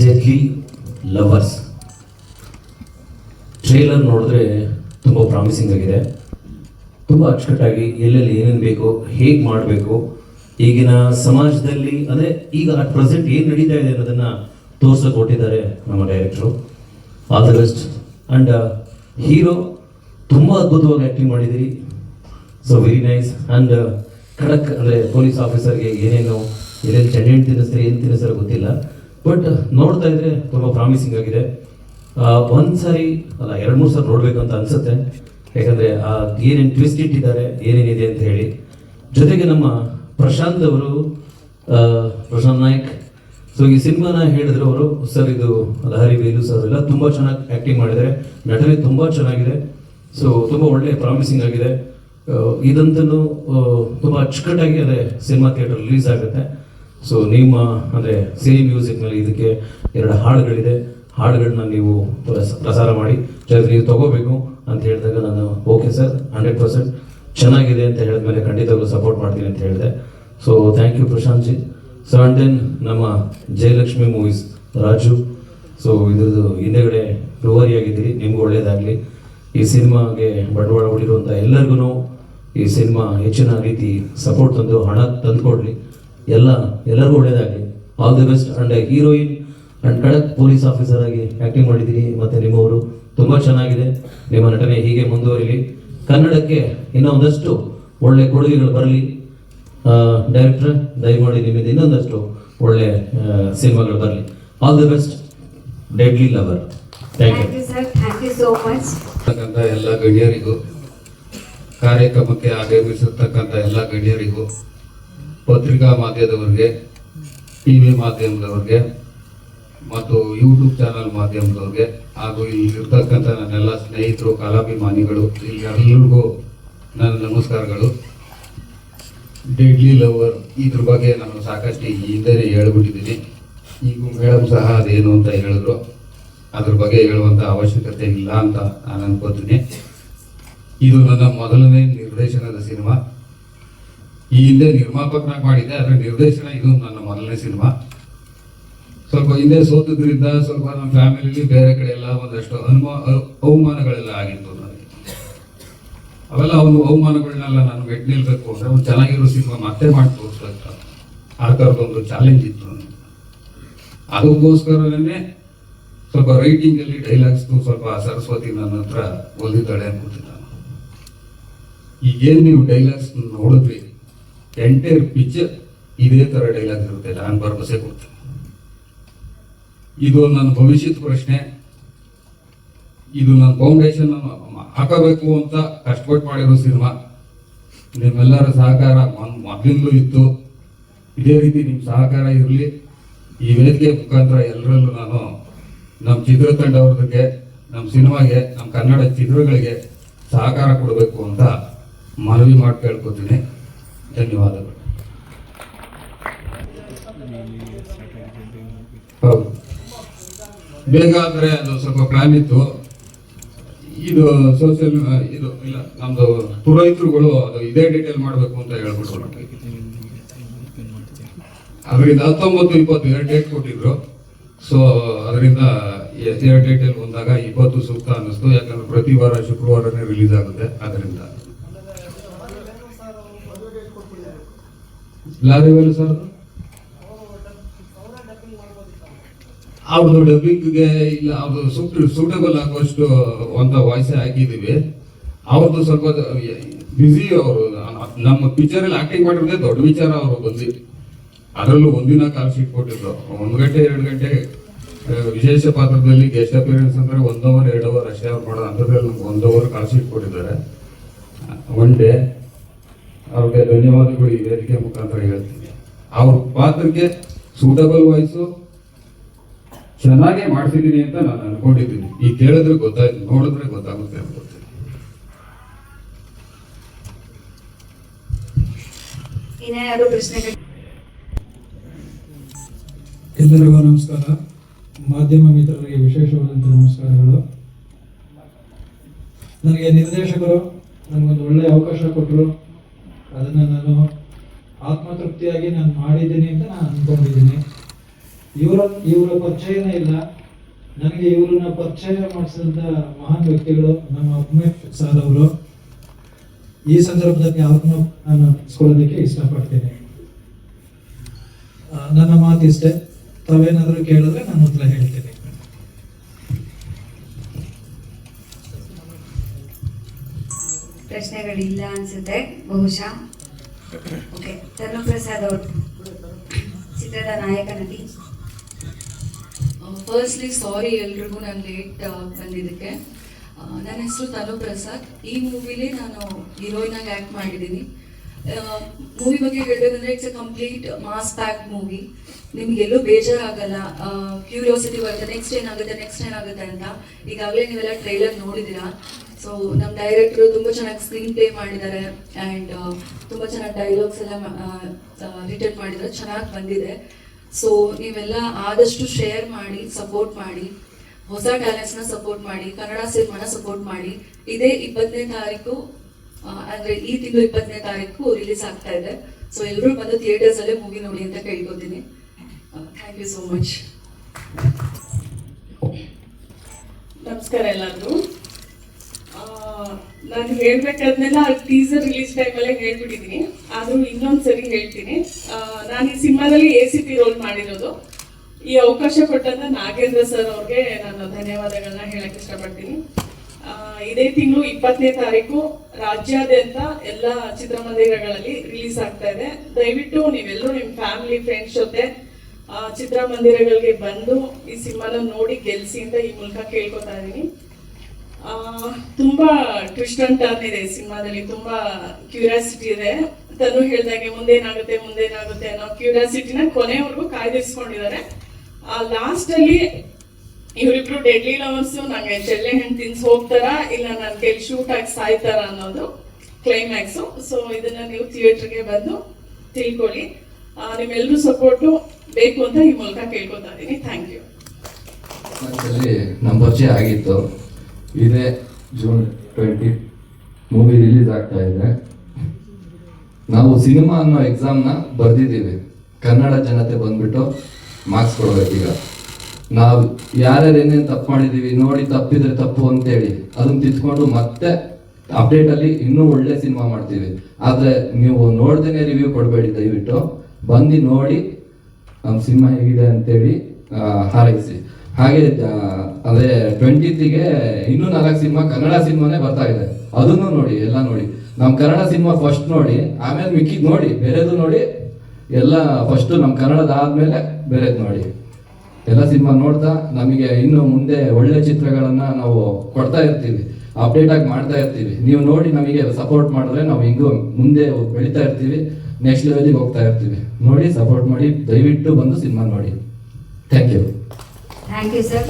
Deadly lovers. Trailer ನೋಡಿದ್ರೆ ತುಂಬ promising ಆಗಿದೆ. ತುಂಬ ಅಚ್ಚುಕಟ್ಟಾಗಿ ಎಲ್ಲೆಲ್ಲಿ ಏನೇನು ಬೇಕು, ಹೇಗೆ ಮಾಡಬೇಕು, ಈಗಿನ ಸಮಾಜದಲ್ಲಿ, ಅಂದರೆ ಈಗ ಅಟ್ ಪ್ರೆಸೆಂಟ್ ಏನು ನಡೀತಾ ಇದೆ ಅನ್ನೋದನ್ನು ತೋರ್ಸೋಕೆ ಕೊಟ್ಟಿದ್ದಾರೆ ನಮ್ಮ ಡೈರೆಕ್ಟ್ರು ಬೆಸ್ಟ್ ಆ್ಯಂಡ್ ಹೀರೋ ತುಂಬ ಅದ್ಭುತವಾಗಿ ಆ್ಯಕ್ಟಿಂಗ್ ಮಾಡಿದ್ದೀರಿ. ಸೊ ವೆರಿ ನೈಸ್ ಆ್ಯಂಡ್ ಖಡಕ್ ಅಂದರೆ ಪೊಲೀಸ್ ಆಫೀಸರ್ಗೆ ಏನೇನು ಎಲ್ಲೆಲ್ಲಿ ಚೆಂಡೆಣ್ಣು ತಿನ್ನಿಸ್ತಾರೆ ಏನು ತಿನ್ನಿಸ್ತಾರೆ ಗೊತ್ತಿಲ್ಲ. ಬಟ್ ನೋಡ್ತಾ ಇದ್ರೆ ತುಂಬ ಪ್ರಾಮಿಸಿಂಗ್ ಆಗಿದೆ. ಒಂದು ಸಾರಿ ಅಲ್ಲ, ಎರಡು, ಮೂರು ಸಲ ನೋಡಬೇಕು ಅಂತ ಅನ್ಸುತ್ತೆ. ಯಾಕಂದರೆ ಏನೇನು ಟ್ವಿಸ್ಟ್ ಇಟ್ಟಿದ್ದಾರೆ, ಏನೇನಿದೆ ಅಂತ ಹೇಳಿ. ಜೊತೆಗೆ ನಮ್ಮ ಪ್ರಶಾಂತ್ ಅವರು ಪ್ರಶಾಂತ್ ನಾಯ್ಕ್. ಸೊ ಈ ಸಿನಿಮಾನ ಹೇಳಿದ್ರು ಅವರು, ಸರ್, ಇದು ಲಹರಿ ವೇಲು ಸರ್. ಎಲ್ಲ ತುಂಬ ಚೆನ್ನಾಗಿ ಆ್ಯಕ್ಟಿಂಗ್ ಮಾಡಿದ್ದಾರೆ. ನಟನೆ ತುಂಬ ಚೆನ್ನಾಗಿದೆ. ಸೊ ತುಂಬ ಒಳ್ಳೆ ಪ್ರಾಮಿಸಿಂಗ್ ಆಗಿದೆ. ಇದಂತೂ ತುಂಬ ಅಚ್ಚುಕಟ್ಟಾಗಿ ಅದೇ ಸಿನಿಮಾ ಥಿಯೇಟರ್ ರಿಲೀಸ್ ಆಗುತ್ತೆ. ಸೊ ನಿಮ್ಮ, ಅಂದರೆ ಸಿನಿ ಮ್ಯೂಸಿಕ್ನಲ್ಲಿ ಇದಕ್ಕೆ ಎರಡು ಹಾಡುಗಳಿದೆ. ಹಾಡುಗಳನ್ನ ನೀವು ಪ್ರಸ- ಪ್ರಸಾರ ಮಾಡಿ ಜೊತೆಗೆ ನೀವು ತಗೋಬೇಕು ಅಂತ ಹೇಳಿದಾಗ ನಾನು ಓಕೆ ಸರ್ ಹಂಡ್ರೆಡ್ ಪರ್ಸೆಂಟ್ ಚೆನ್ನಾಗಿದೆ ಅಂತ ಹೇಳಿದ್ಮೇಲೆ ಖಂಡಿತವಾಗ್ಲೂ ಸಪೋರ್ಟ್ ಮಾಡ್ತೀನಿ ಅಂತ ಹೇಳಿದೆ. So thank you Prashant ji so and then ನಮ್ಮ ಜಯಲಕ್ಷ್ಮಿ ಮೂವೀಸ್ ರಾಜು. ಸೊ ಇದ್ರದ್ದು ಹಿಂದೆಗಡೆ ಆಗಿದ್ದೀರಿ ನಿಮಗೂ ಒಳ್ಳೆಯದಾಗಲಿ ಈ ಸಿನಿಮಾಗೆ ಬಂಡವಾಳ ಹೊಡಿರುವಂಥ ಎಲ್ಲರಿಗೂ ಈ ಸಿನಿಮಾ ಹೆಚ್ಚಿನ ರೀತಿ ಸಪೋರ್ಟ್ ತಂದು, ಹಣ ತಂದುಕೊಡ್ಲಿ. ಎಲ್ಲ ಎಲ್ಲರಿಗೂ ಒಳ್ಳೇದಾಗಲಿ. All the best and heroine and ಖಡಕ್ ಪೊಲೀಸ್ ಆಫೀಸರ್ ಆಗಿ ಆಕ್ಟಿಂಗ್ ಮಾಡಿದ್ದೀರಿ ಮತ್ತೆ ನಿಮ್ಮವರು ತುಂಬ ಚೆನ್ನಾಗಿದೆ. ನಿಮ್ಮ ನಟನೆ ಹೀಗೆ ಮುಂದುವರಿಲಿ. ಕನ್ನಡಕ್ಕೆ ಇನ್ನೊಂದಷ್ಟು ಒಳ್ಳೆ ಕೊಡುಗೆಗಳು ಬರಲಿ. ಡೈರೆಕ್ಟರ್ ದಯಮಾಡಿ ನಿಮ್ಮಿಂದ ಇನ್ನೊಂದಷ್ಟು ಒಳ್ಳೆ ಸಿನಿಮಾಗಳು ಬರಲಿ. All the best deadly lover thank you Thank you, sir. Thank you so much. ಇರ್ತಕ್ಕಂಥ ಎಲ್ಲ ಗಣ್ಯರಿಗೂ ಕಾರ್ಯಕ್ರಮಕ್ಕೆ ಆಗಮಿಸಿರ್ತಕ್ಕಂಥ ಎಲ್ಲ ಗಣ್ಯರಿಗೂ ಪತ್ರಿಕಾ ಮಾಧ್ಯಮದವರಿಗೆ, ಟಿ ವಿ ಮಾಧ್ಯಮದವ್ರಿಗೆ, ಮತ್ತು ಯೂಟ್ಯೂಬ್ ಚಾನಲ್ ಮಾಧ್ಯಮದವ್ರಿಗೆ, ಹಾಗೂ ಇಲ್ಲಿರ್ತಕ್ಕಂಥ ನನ್ನೆಲ್ಲ ಸ್ನೇಹಿತರು, ಕಲಾಭಿಮಾನಿಗಳು, ಇಲ್ಲಿ ಎಲ್ಲರಿಗೂ ನನ್ನ ನಮಸ್ಕಾರಗಳು. ಡೆಡ್ಲಿ ಲವರ್ ಇದ್ರ ಬಗ್ಗೆ ನಾನು ಸಾಕಷ್ಟು ಹಿಂದೆನೇ ಹೇಳ್ಬಿಟ್ಟಿದ್ದೀನಿ. ಈಗ ಮೇಡಮ್ ಸಹ ಅದೇನು ಅಂತ ಹೇಳಿದ್ರು. ಅದ್ರ ಬಗ್ಗೆ ಹೇಳುವಂತ ಅವಶ್ಯಕತೆ ಇಲ್ಲ ಅಂತ ನಾನು ಅನ್ಕೋತೀನಿ. ಇದು ನನ್ನ ಮೊದಲನೇ ನಿರ್ದೇಶನದ ಸಿನಿಮಾ. ಈ ಹಿಂದೆ ನಿರ್ಮಾಪಕನಾಗಿ ಮಾಡಿದ್ದೆ, ಅದರ ನಿರ್ದೇಶನ ಇದು ನನ್ನ ಮೊದಲನೇ ಸಿನಿಮಾ. ಸ್ವಲ್ಪ ಹಿಂದೆ ಸೋತದ್ರಿಂದ ಸ್ವಲ್ಪ ನಮ್ಮ ಫ್ಯಾಮಿಲಿಲಿ ಬೇರೆ ಕಡೆ ಎಲ್ಲ ಒಂದಷ್ಟು ಅನುಮಾ ಅವಮಾನಗಳೆಲ್ಲ ಆಗಿತ್ತು ನನಗೆ. ಅವೆಲ್ಲ ಅವನು ಅವಮಾನಗಳನ್ನೆಲ್ಲ ನಾನು ಮೆಟ್ ನಿಲ್ಬೇಕು ಅಂದ್ರೆ ಒಂದು ಚೆನ್ನಾಗಿರೋ ಸಿನಿಮಾ ಮತ್ತೆ ಮಾಡಿ ತೋರಿಸ್ಬೇಕು. ಆ ಥರದೊಂದು ಚಾಲೆಂಜ್ ಇತ್ತು ನನಗೆ. ಅದಕ್ಕೋಸ್ಕರನೇ ಸ್ವಲ್ಪ ರೈಟಿಂಗಲ್ಲಿ ಡೈಲಾಗ್ಸ್ ಸ್ವಲ್ಪ ಸರಸ್ವತಿ ನನ್ನ ಹತ್ರ ಒಲಿದಾಳೆ ಅನ್ಕೋತೀನಿ ಈಗೇನು ನೀವು ಡೈಲಾಗ್ಸ್ ನೋಡಿದ್ರಿ? ಎಂಟೈರ್ ಪಿಚ್ ಇದೇ ಥರ ಡೈಲಾಗ್ ಇರುತ್ತೆ, ನಾನು ಭರವಸೆ ಕೊಡ್ತೀನಿ. ಇದು ನನ್ನ ಭವಿಷ್ಯದ ಪ್ರಶ್ನೆ. ಇದು ನನ್ನ ಫೌಂಡೇಶನ್ ಹಾಕಬೇಕು ಅಂತ ಕಷ್ಟಪಟ್ಟು ಮಾಡಿರೋ ಸಿನಿಮಾ. ನಿಮ್ಮೆಲ್ಲರ ಸಹಕಾರ ಮೊದಲಿಂದಲೂ ಇತ್ತು. ಇದೇ ರೀತಿ ನಿಮ್ಮ ಸಹಕಾರ ಇರಲಿ. ಈ ವೇದಿಕೆ ಮುಖಾಂತರ ಎಲ್ಲರಲ್ಲೂ ನಾನು ನಮ್ಮ ಚಿತ್ರತಂಡವ್ರದಕ್ಕೆ ನಮ್ಮ ಸಿನಿಮಾಗೆ ನಮ್ಮ ಕನ್ನಡ ಚಿತ್ರಗಳಿಗೆ ಸಹಕಾರ ಕೊಡಬೇಕು ಅಂತ ಮನವಿ ಮಾಡಿ ಕೇಳ್ಕೊತೀನಿ ಧನ್ಯವಾದಗಳು. ಹೌದು. ಬೇಗ ಅಂದರೆ ಅದು ಸ್ವಲ್ಪ ಪ್ಲಾನ್ ಇತ್ತು. ಇದು ಸೋಷಿಯಲ್ ಇದು, ಇಲ್ಲ ನಮ್ಮದು ಪುರೋಹಿತರುಗಳು ಅದು ಇದೇ ಡೀಟೇಲ್ ಮಾಡಬೇಕು ಅಂತ ಹೇಳ್ಬಿಟ್ಟು. ಅದರಿಂದ ಹತ್ತೊಂಬತ್ತು, ಇಪ್ಪತ್ತು ಎರಡು ಡೇಟ್ ಕೊಟ್ಟಿದ್ರು. ಸೊ ಅದರಿಂದ ಎರಡು ಡೇಟಲ್ಲಿ ಬಂದಾಗ ಇಪ್ಪತ್ತು ಸೂಕ್ತ ಅನ್ನಿಸ್ತು. ಯಾಕಂದ್ರೆ ಪ್ರತಿ ವಾರ ಶುಕ್ರವಾರನೇ ರಿಲೀಸ್ ಆಗುತ್ತೆ. ಅದರಿಂದ. ಲಾರಿವೇಲು ಸರ್? ಅವ್ರದ್ದು ಡಬ್ಬಿಂಗ್ಗೆ ಇಲ್ಲ, ಅವ್ರದ್ದು ಸೂಟ್ ಸೂಟಬಲ್ ಆಗುವಷ್ಟು ಅಂತ ವಾಯ್ಸೇ ಹಾಕಿದ್ದೀವಿ. ಅವ್ರದ್ದು ಸ್ವಲ್ಪ ಬ್ಯುಸಿ ಅವರು. ನಮ್ಮ ಪಿಕ್ಚರ್ ಅಲ್ಲಿ ಆಕ್ಟಿಂಗ್ ಮಾಡಿದ್ರೆ ದೊಡ್ಡ ವಿಚಾರ ಅವರು ಬಂದು ಅದರಲ್ಲೂ ಒಂದಿನ ಕಾಲ್ ಶೀಟ್ ಕೊಟ್ಟಿದ್ರು. ಒಂದು ಗಂಟೆ, ಎರಡು ಗಂಟೆ ವಿಶೇಷ ಪಾತ್ರದಲ್ಲಿ ಗೆಸ್ಟ್ ಅಪಿಯರೆನ್ಸ್ ಅಂದ್ರೆ ಒಂದು ಅವರ್ ಎರಡು ಅವರ್ ಅಷ್ಟೇ ಅವ್ರು ಮಾಡೋದು. ಅಂಥದ್ರಲ್ಲಿ ಒಂದು ಅವರ್ ಕಾಲ್ ಶೀಟ್ ಕೊಟ್ಟಿದ್ದಾರೆ. ಒನ್ ಡೇ ಅವ್ರಿಗೆ ಧನ್ಯವಾದಗಳು ಈ ವೇದಿಕೆ ಮುಖಾಂತರ ಹೇಳ್ತೀನಿ. ಅವ್ರ ಪಾತ್ರಕ್ಕೆ ಸೂಟಬಲ್ ವಾಯ್ಸು ಚೆನ್ನಾಗೇ ಮಾಡ್ಸಿದೀನಿ ಅಂತ ನಾನು ಅನ್ಕೊಂಡಿದ್ದೀನಿ. ಈ ಕೇಳಿದ್ರೆ ಗೊತ್ತಾಯ್ತು ನೋಡಿದ್ರೆ ಗೊತ್ತಾಗುತ್ತೆ ಎಲ್ಲರಿಗೂ ನಮಸ್ಕಾರ. ಮಾಧ್ಯಮ ಮಿತ್ರರಿಗೆ ವಿಶೇಷವಾದಂತಹ ನಮಸ್ಕಾರಗಳು. ನನಗೆ ನಿರ್ದೇಶಕರು ನನಗೊಂದು ಒಳ್ಳೆಯ ಅವಕಾಶ ಕೊಟ್ಟರು ಅದನ್ನು ನಾನು ಆತ್ಮತೃಪ್ತಿಯಾಗಿ ನಾನು ಮಾಡಿದ್ದೀನಿ ಅಂತ ನಾನು ಅಂದ್ಕೊಂಡಿದ್ದೀನಿ ಇವರ ಇವರ ಪರಿಚಯನೇ ಇಲ್ಲ. ನನಗೆ ಇವರನ್ನ ಪರಿಚಯ ಮಾಡಿಸಿದಂಥ ಮಹಾನ್ ವ್ಯಕ್ತಿಗಳು ನಮ್ಮ ಉಮೇಶ್ ಸರ್ ಅವರು. ಈ ಸಂದರ್ಭದಲ್ಲಿ ಅವ್ರನ್ನು ನಾನು ಸ್ಕೊಳ್ಳೋದಕ್ಕೆ ಇಷ್ಟಪಡ್ತೀನಿ. ನನ್ನ ಮಾತು ಇಷ್ಟೇ ತಾವೇನಾದರೂ ಕೇಳಿದ್ರೆ ನಾನು ಉತ್ತರ ಹೇಳ್ತೀನಿ. ಪ್ರಶ್ನೆಗಳಿಲ್ಲ ಅನ್ಸುತ್ತೆ, ಬಹುಶಃ. ಓಕೆ ತನು ಪ್ರಸಾದ್ ಅವರು, ಚಿತ್ರದ ನಾಯಕ ನಟಿ ಫಸ್ಟ್ಲಿ ಸಾರಿ ಎಲ್ರಿಗೂ ನಾನು ಲೇಟ್ ಬಂದಿದ್ದಕ್ಕೆ. ನನ್ನ ಹೆಸರು ತನು ಪ್ರಸಾದ್ ಈ ಮೂವಿಲಿ ನಾನು ಹೀರೋಯಿನ್ ಆಗಿ ಆ್ಯಕ್ಟ್ ಮಾಡಿದ್ದೀನಿ. ಮೂವಿ ಬಗ್ಗೆ ಹೇಳ್ಬೇಕಂದ್ರೆ it's a complete mass pack movie ನಿಮ್ಗೆ ಎಲ್ಲೂ ಬೇಜಾರಾಗಲ್ಲ ಕ್ಯೂರಿಯಾಸಿಟಿ ಬರುತ್ತೆ. ನೆಕ್ಸ್ಟ್ ಏನಾಗುತ್ತೆ ನೆಕ್ಸ್ಟ್ ಏನಾಗುತ್ತೆ ಅಂತ. ಈಗಾಗಲೇ ನೀವೆಲ್ಲ ಟ್ರೈಲರ್ ನೋಡಿದ್ದೀರಾ? ಸೊ ನಮ್ಮ ಡೈರೆಕ್ಟ್ರು ತುಂಬ ಚೆನ್ನಾಗಿ ಸ್ಕ್ರೀನ್ ಪ್ಲೇ ಮಾಡಿದ್ದಾರೆ ಆ್ಯಂಡ್ ತುಂಬ ಚೆನ್ನಾಗಿ ಡೈಲಾಗ್ಸ್ ಎಲ್ಲ ರಿಟರ್ನ್ ಮಾಡಿದ್ದಾರೆ ಚೆನ್ನಾಗಿ ಬಂದಿದೆ. ಸೊ ನೀವೆಲ್ಲ ಆದಷ್ಟು ಶೇರ್ ಮಾಡಿ ಸಪೋರ್ಟ್ ಮಾಡಿ, ಹೊಸ ಟ್ಯಾಲೆಂಟ್ಸ್ನ ಸಪೋರ್ಟ್ ಮಾಡಿ, ಕನ್ನಡ ಸಿನಿಮಾನ ಸಪೋರ್ಟ್ ಮಾಡಿ, ಇದೇ ಇಪ್ಪತ್ತನೇ ತಾರೀಕು ಅಂದರೆ ಈ ತಿಂಗಳು ಇಪ್ಪತ್ತನೇ ತಾರೀಕು ರಿಲೀಸ್ ಆಗ್ತಾ ಇದೆ. ಸೊ ಎಲ್ಲರೂ ಬಂದು ಥಿಯೇಟರ್ಸ್ ಅಲ್ಲೇ ಮೂವಿ ನೋಡಿ ಅಂತ ಕೇಳ್ಕೊತೀನಿ. ಥ್ಯಾಂಕ್ ಯು ಸೋ ಮಚ್ ನಮಸ್ಕಾರ ಎಲ್ಲರಿಗೂ. ನಾನು ಹೇಳ್ಬೇಕಾದ್ನೆಲ್ಲ ಟೀಸರ್ ರಿಲೀಸ್ ಟೈಮಲ್ಲೇ ಹೇಳ್ಬಿಟ್ಟಿದ್ದೀನಿ. ಆದರೂ ಇನ್ನೊಂದು ಸರಿ ಹೇಳ್ತೀನಿ. ನಾನು ಈ ಸಿನಿಮಾದಲ್ಲಿ ಎ ಸಿ ಪಿ ರೋಲ್ ಮಾಡಿರೋದು. ಈ ಅವಕಾಶ ಕೊಟ್ಟಂತ ನಾಗೇಂದ್ರ ಸರ್ ಅವ್ರಿಗೆ ನಾನು ಧನ್ಯವಾದಗಳನ್ನ ಹೇಳಕ್ ಇಷ್ಟಪಡ್ತೀನಿ. ಇದೇ ತಿಂಗಳು ಇಪ್ಪತ್ತನೇ ತಾರೀಕು ರಾಜ್ಯಾದ್ಯಂತ ಎಲ್ಲ ಚಿತ್ರಮಂದಿರಗಳಲ್ಲಿ ರಿಲೀಸ್ ಆಗ್ತಾ ಇದೆ. ದಯವಿಟ್ಟು ನೀವೆಲ್ಲರೂ ನಿಮ್ಮ ಫ್ಯಾಮಿಲಿ ಫ್ರೆಂಡ್ಸ್ ಜೊತೆ ಚಿತ್ರಮಂದಿರಗಳಿಗೆ ಬಂದು ಈ ಸಿನಿಮಾನ ನೋಡಿ ಗೆಲ್ಸಿ ಅಂತ ಈ ಮೂಲಕ ಕೇಳ್ಕೊತಾ ಇದ್ದೀನಿ. ತುಂಬಾ ಟ್ವಿಸ್ಟ್ ಅಂಡ್ ಟರ್ನ್ ಇದೆ ಸಿನಿಮಾದಲ್ಲಿ ತುಂಬಾ ಕ್ಯೂರಿಯಾಸಿಟಿ ಇದೆ. ತನು ಹೇಳ್ದಾಗೆ ಮುಂದೇನಾಗುತ್ತೆ ಮುಂದೇನಾಗುತ್ತೆ ಅನ್ನೋ ಕ್ಯೂರಿಯಾಸಿಟಿನ ಕೊನೆವರೆಗೂ ಕಾಯ್ದಿರಿಸ್ಕೊಂಡಿದ್ದಾರೆ. ಲಾಸ್ಟ್ ಅಲ್ಲಿ ಇವರಿಬ್ರು ಡೆಡ್ಲಿ ಲವರ್ಸ್ ನಂಗೆ ಚೆಲ್ಲೆ ಹೆಣ್ ತಿನ್ಸ್ ಹೋಗ್ತಾರ ಇಲ್ಲ ನನ್ನ ಕೆಲ್ ಶೂಟ್ ಆಗಿ ಸಾಯ್ತಾರ ಅನ್ನೋದು ಕ್ಲೈಮ್ಯಾಕ್ಸ್ ಸೊ ಇದನ್ನ ನೀವು ಥಿಯೇಟರ್ಗೆ ಬಂದು ತಿಳ್ಕೊಳ್ಳಿ. ಆ, ನಿಮ್ಮೆಲ್ಲರೂ ಸಪೋರ್ಟು ಬೇಕು ಅಂತ ಈ ಮೂಲಕ ಕೇಳ್ಕೊತಾ ಇದ್ದೀನಿ. ಥ್ಯಾಂಕ್ ಯು ನಮ್ಮ ಪರಿಚಯ ಆಗಿತ್ತು. ಇದೇ ಜೂನ್ ಟ್ವೆಂಟಿ ಮೂವಿ ರಿಲೀಸ್ ಆಗ್ತಾ ಇದೆ. ನಾವು ಸಿನಿಮಾ ಅನ್ನೋ ಎಕ್ಸಾಮ್ನ ಬರೆದಿದ್ದೀವಿ. ಕನ್ನಡ ಜನತೆ ಬಂದ್ಬಿಟ್ಟು ಮಾರ್ಕ್ಸ್ ಕೊಡಬೇಕೀಗ ನಾವು ಯಾರ್ಯಾರು ಏನೇನು ತಪ್ಪು ಮಾಡಿದ್ದೀವಿ ನೋಡಿ ತಪ್ಪಿದ್ರೆ ತಪ್ಪು ಅಂತೇಳಿ ಅದನ್ನ ತಿದ್ಕೊಂಡು ಮತ್ತೆ ಅಪ್ಡೇಟ್ ಅಲ್ಲಿ ಇನ್ನೂ ಒಳ್ಳೆ ಸಿನಿಮಾ ಮಾಡ್ತೀವಿ. ಆದ್ರೆ ನೀವು ನೋಡ್ದೇನೆ ರಿವ್ಯೂ ಕೊಡಬೇಡಿ ದಯವಿಟ್ಟು. ಬಂದು ನೋಡಿ ನಮ್ಮ ಸಿನಿಮಾ ಹೇಗಿದೆ ಅಂತೇಳಿ ಹಾರೈಸಿ. ಹಾಗೆ ಅದೇ ಟ್ವೆಂಟಿತ್ಗೆ ಇನ್ನೂ ನಾಲ್ಕು ಸಿನಿಮಾ ಕನ್ನಡ ಸಿನಿಮಾನೇ ಬರ್ತಾ ಇದೆ. ಅದನ್ನು ನೋಡಿ, ಎಲ್ಲ ನೋಡಿ. ನಮ್ಮ ಕನ್ನಡ ಸಿನಿಮಾ ಫಸ್ಟ್ ನೋಡಿ, ಆಮೇಲೆ ಮಿಕ್ಕಿದ್ ನೋಡಿ, ಬೇರೆದು ನೋಡಿ, ಎಲ್ಲ ಫಸ್ಟ್ ನಮ್ಮ ಕನ್ನಡದ ಆದ್ಮೇಲೆ ಬೇರೆದ್ ನೋಡಿ. ಎಲ್ಲ ಸಿನಿಮಾ ನೋಡ್ತಾ, ನಮಗೆ ಇನ್ನು ಮುಂದೆ ಒಳ್ಳೆ ಚಿತ್ರಗಳನ್ನ ನಾವು ಕೊಡ್ತಾ ಇರ್ತೀವಿ ಅಪ್ಡೇಟ್ ಆಗಿ ಮಾಡ್ತಾ ಇರ್ತೀವಿ. ನೀವು ನೋಡಿ ನಮಗೆ ಸಪೋರ್ಟ್ ಮಾಡಿದ್ರೆ ನಾವು ಹಿಂಗೂ ಮುಂದೆ ಬೆಳಿತಾ ಇರ್ತೀವಿ ನೆಕ್ಸ್ಟ್ ಲೆವೆಲಿಗೆ ಹೋಗ್ತಾ ಇರ್ತೀವಿ. ನೋಡಿ ಸಪೋರ್ಟ್ ಮಾಡಿ, ದಯವಿಟ್ಟು ಬಂದು ಸಿನಿಮಾ ನೋಡಿ. Thank you thank you sir